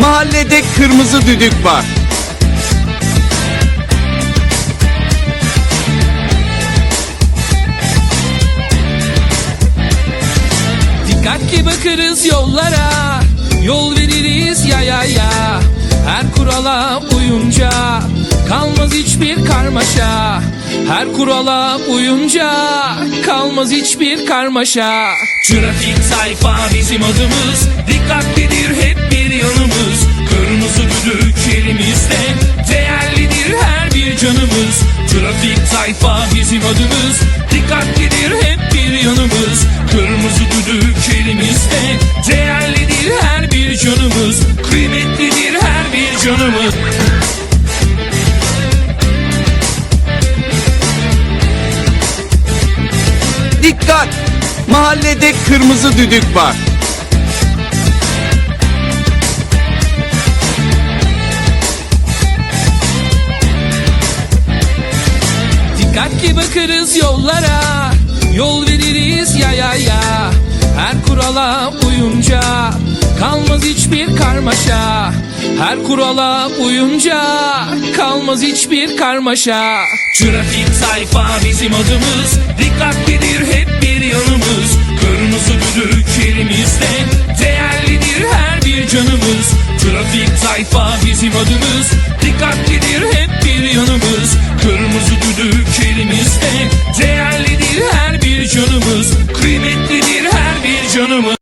Mahallede kırmızı düdük var. Dikkatli bakarız yollara Yol veririz ya ya ya Her kurala uyunca Kalmaz hiçbir karmaşa Her kurala uyunca Kalmaz hiçbir karmaşa. Trafik sayfa bizim adımız. Dikkatlidir hep bir yanımız. Kırmızı düdük elimizde. Değerlidir her bir canımız. Trafik sayfa bizim adımız. Dikkatlidir hep bir yanımız. Kırmızı düdük elimizde. Değerlidir her bir canımız. Kıymetlidir her bir canımız Dikkat! Mahallede kırmızı düdük var. Dikkatli bakarız yollara. Yol veririz ya ya ya. Her kurala uyunca Kalmaz hiçbir karmaşa. Her kurala uyunca Kalmaz hiçbir karmaşa. Trafik sayfa bizim adımız. Dikkatlidir sayfa bizim adımız. Dikkatlidir hep bir yanımız. Kırmızı düdük elimizde. Değerlidir her bir canımız. Kıymetlidir her bir canımız.